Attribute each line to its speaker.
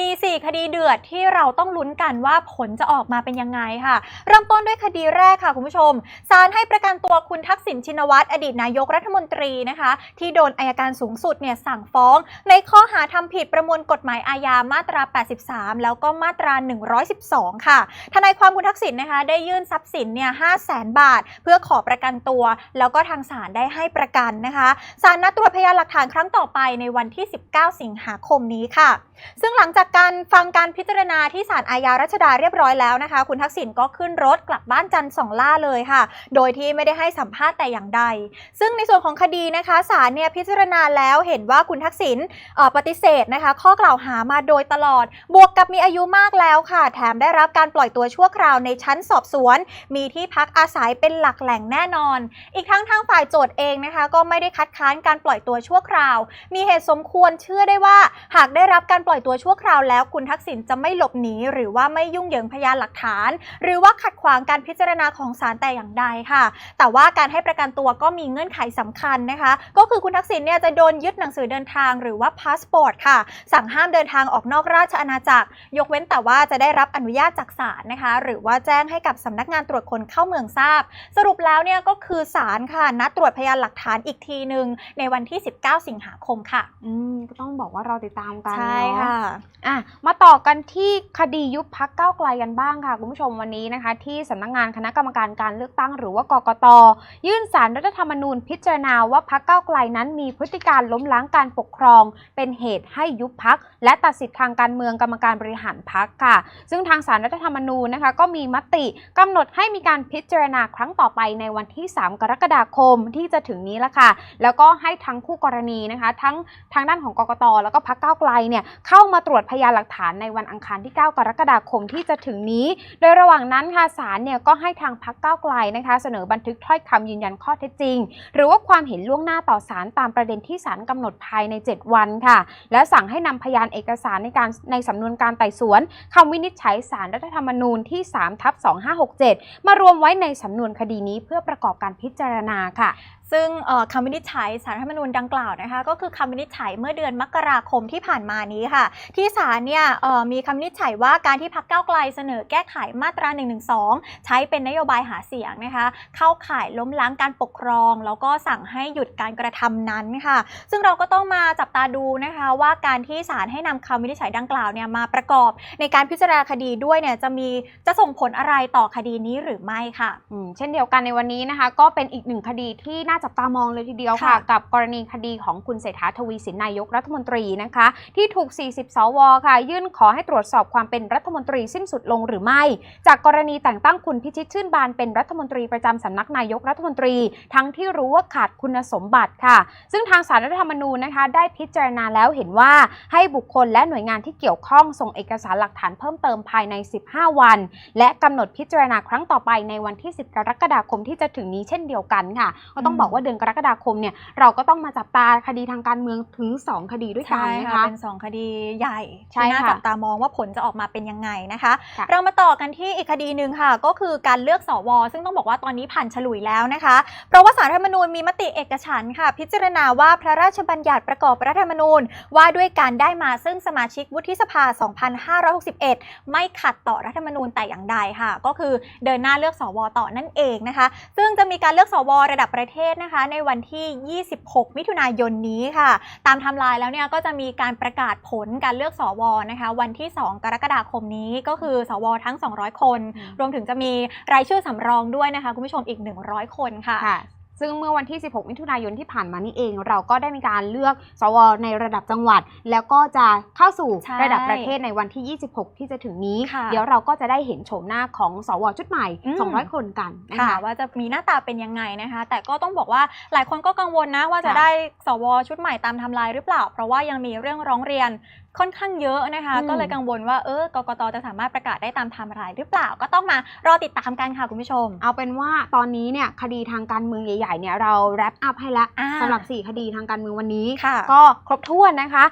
Speaker 1: มี 4 คดีเดือดที่เราต้องลุ้นกันว่าผลจะออกมาเป็นยังไงค่ะ เริ่มต้นด้วยคดีแรกค่ะคุณผู้ชมศาลให้ประกันตัวคุณทักษิณชินวัตรอดีตนายกรัฐมนตรีนะคะ ที่โดนอายการสูงสุดเนี่ยสั่งฟ้อง ในข้อหาทำผิดประมวลกฎหมายอาญามาตรา 83 แล้วก็มาตรา 112 ค่ะ ทนายความคุณทักษิณนะคะ ได้ยื่นทรัพย์สินเนี่ย5 0 0แสนบาท เพื่อขอประกันตัว แล้วก็ทางศาลได้ให้ประกันนะคะศาลนัดตรวจพยานหลักฐานครั้งต่อไปในวันที่ 19 สิงหาคมนี้ค่ะ ซึ่งหลังจากการฟังการพิจารณาที่ศาลอาญารัชดาเรียบร้อยแล้วนะคะ คุณทักษิณก็ขึ้นรถกลับบ้านจันทร์สองล่าเลยค่ะ โดยที่ไม่ได้ให้สัมภาษณ์แต่อย่างใด ซึ่งในส่วนของคดีนะคะศาลเนี่ยพิจารณาแล้วเห็นว่าคุณทักษิณปฏิเสธนะคะ ข้อกล่าวหามาโดยตลอด บวกกับมีอายุมากแล้วค่ะ แถมได้รับการปล่อยตัวชั่วคราวในชั้นสอบสวน มีที่พักอาศัยเป็นหลักแหล่งแน่นอน อีกทั้งทางฝ่ายโจทย์เองนะคะ ก็ไม่ได้คัดค้านการปล่อยตัวชั่วคราว มีเหตุสมควรเชื่อได้ว่า หากได้รับการปล่อยตัวชั่วคราวแล้วคุณทักษิณจะไม่หลบหนีหรือว่าไม่ยุ่งเหยิงพยานหลักฐาน หรือว่าขัดขวางการพิจารณาของศาลแต่อย่างใดค่ะ แต่ว่าการให้ประกันตัวก็มีเงื่อนไขสำคัญนะคะ ก็คือคุณทักษิณเนี่ยจะโดนยึดหนังสือเดินทางหรือว่าพาสปอร์ตค่ะ สั่งห้ามเดินทางออกนอกราชอาณาจักร ยกเว้นแต่ว่าจะได้รับอนุญาตจากศาลนะคะ หรือว่าแจ้งให้กับสำนักงานตรวจคนเข้าเมืองทราบ สรุปแล้วเนี่ยก็คือศาลค่ะนัดตรวจพยานหลักฐานอีกทีหนึ่งในวันที่ 19 สิงหาคมค่ะ
Speaker 2: อืมก็ต้องบอกว่าเราติดตามกัน
Speaker 1: ใช่
Speaker 2: เนา
Speaker 1: ค่ะ
Speaker 2: อะมาต่อกันที่คดียุบพักเก้าไกลกันบ้างค่ะ คุณผู้ชมวันนี้นะคะ ที่สำนักงานคณะกรรมการการเลือกตั้งหรือว่ากกต ยื่นสารรัฐธรรมนูญพิจารณาว่าพักเก้าไกลนั้นมีพฤติการล้มล้างการปกครอง เป็นเหตุให้ยุบพัก และตัดสิทธิทางการเมืองกรรมการบริหารพักค่ะ ซึ่งทางสารรัฐธรรมนูญนะคะ ก็มีมติกำหนดให้มีการพิจารณาครั้งต่อไปในวันที่ 3 กรกฎาคมที่จะถึงนี้ละค่ะ แล้วก็ให้ทั้งคู่กรณีนะคะ ทั้งทางด้านของกกต แล้วก็พักเก้าไกลเนี่ยเข้ามาตรวจพยานหลักฐานในวันอังคารที่ 9 กรกฎาคมที่จะถึงนี้ โดยระหว่างนั้นค่ะศาลเนี่ยก็ให้ทางพักก้าวไกลนะคะ เสนอบันทึกถ้อยคำยืนยันข้อเท็จจริง หรือว่าความเห็นล่วงหน้าต่อศาลตามประเด็นที่ศาลกำหนดภายใน 7 วันค่ะ และสั่งให้นำพยานเอกสารในการในสำนวนการไต่สวนคำวินิจฉัยศาลรัฐธรรมนูญที่3ทับ2567 มารวมไว้ในสำนวนคดีนี้เพื่อประกอบการพิจารณาค่ะ
Speaker 1: ซึ่งคำวินิจฉัยสารรัฐธรรมนูญดังกล่าวนะคะ ก็คือคำวินิจฉัยเมื่อเดือนมกราคมที่ผ่านมานี้ค่ะ ที่ศาลเนี่ยมีคำวินิจฉัยว่าการที่พักเก้าไกลเสนอแก้ไขมาตรา112ใช้เป็นนโยบายหาเสียงนะคะ เข้าข่ายล้มล้างการปกครอง แล้วก็สั่งให้หยุดการกระทำนั้นค่ะ ซึ่งเราก็ต้องมาจับตาดูนะคะว่าการที่ศาลให้นำคำวินิจฉัยดังกล่าวเนี่ยมาประกอบ ในการพิจารณาคดีด้วยเนี่ยจะมีจะส่งผลอะไรต่อคดีนี้หรือไม่ค่ะ
Speaker 2: เช่นเดียวกันในวันนี้นะคะ ก็เป็นอีกหนึ่งคดีที่น่าจับตามองเลยทีเดียวค่ะ
Speaker 1: ค่ะ
Speaker 2: กับกรณีคดีของคุณเศรษฐาทวีสินนายกรัฐมนตรีนะคะ ที่ถูก 40 สวค่ะ ยื่นขอให้ตรวจสอบความเป็นรัฐมนตรีสิ้นสุดลงหรือไม่ จากกรณีแต่งตั้งคุณพิชิตชื่นบานเป็นรัฐมนตรีประจำสำนักนายกรัฐมนตรี ทั้งที่รู้ว่าขาดคุณสมบัติค่ะ ซึ่งทางสารรัฐธรรมนูญนะคะ ได้พิจารณาแล้วเห็นว่าให้บุคคลและหน่วยงานที่เกี่ยวข้องส่งเอกสารหลักฐานเพิ่มเติมภายใน 15 วัน และกำหนดพิจารณาครั้งต่อไปในวันที่ 10 กรกฎาคมที่จะถึงนี้เช่นเดียวกันค่ะ ก็ต้อง
Speaker 1: อืม
Speaker 2: บอกว่าเดือนกรกฎาคมเนี่ยเราก็ต้องมาจับตาคดีทางการเมืองถึง 2 คดีด้วยกัน
Speaker 1: ใช่
Speaker 2: นะ
Speaker 1: ค่ะ
Speaker 2: คะ
Speaker 1: เป็นสองคดีใหญ่
Speaker 2: ใช่
Speaker 1: ที่น่า
Speaker 2: ค่ะ
Speaker 1: จับตามองว่าผลจะออกมาเป็นยังไงนะคะ
Speaker 2: ค่ะ
Speaker 1: เรามาต่อกันที่อีกคดีหนึ่งค่ะ ก็คือการเลือกสว ซึ่งต้องบอกว่าตอนนี้ผ่านฉลุยแล้วนะคะ เพราะว่าสารรัฐธรรมนูญมีมติเอกฉันท์ค่ะ พิจารณาว่าพระราชบัญญัติประกอบรัฐธรรมนูญ ว่าด้วยการได้มาซึ่งสมาชิกวุฒิสภา 2561 ไม่ขัดต่อรัฐธรรมนูญแต่อย่างใดค่ะ ก็คือเดินหน้าเลือกสวต่อนั่นเองนะคะ ซึ่งจะมีการเลือกสวระดับประเทศนะคะในวันที่ 26 มิถุนายนนี้ค่ะ ตามไทม์ไลน์แล้วเนี่ยก็จะมีการประกาศผลการเลือกสวนะคะ วันที่ 2 กรกฎาคมนี้ก็คือสวทั้ง 200 คน รวมถึงจะมีรายชื่อสำรองด้วยนะคะ คุณผู้ชมอีก 100 คนค่ะ
Speaker 2: ค่ะ ซึ่งเมื่อวันที่ 16 มิถุนายนที่ผ่านมานี่เอง เราก็ได้มีการเลือกสวในระดับจังหวัด แล้วก็จะเข้าสู่
Speaker 1: ใช่
Speaker 2: ระดับประเทศในวันที่ 26 ที่จะถึงนี้
Speaker 1: ค่ะ
Speaker 2: เดี๋ยวเราก็จะได้เห็นโฉมหน้าของสวชุดใหม่
Speaker 1: อืม
Speaker 2: 200 คนกันนะ
Speaker 1: ค่ะ
Speaker 2: คะ
Speaker 1: ว่าจะมีหน้าตาเป็นยังไงนะคะ แต่ก็ต้องบอกว่าหลายคนก็กังวลนะว่าจะ
Speaker 2: ค่ะ
Speaker 1: ได้สวชุดใหม่ตามไทำลายหรือเปล่า เพราะว่ายังมีเรื่องร้องเรียนค่อนข้างเยอะนะคะ
Speaker 2: อืม
Speaker 1: ก็เลยกังวลว่าเออกกตจะสามารถประกาศได้ตามไทำลายหรือเปล่าก็ต้องมารอติดตามกันค่ะคุณผู้ชม
Speaker 2: เอาเป็นว่าตอนนี้เนี่ยคดีทางการเมืองใหญ่ๆเนี่ยเราแรปอัพให้ละ
Speaker 1: อ่า
Speaker 2: สำหรับ 4 คดีทางการเมืองวันนี้
Speaker 1: ค่ะ
Speaker 2: ก็ครบถ้วนนะคะ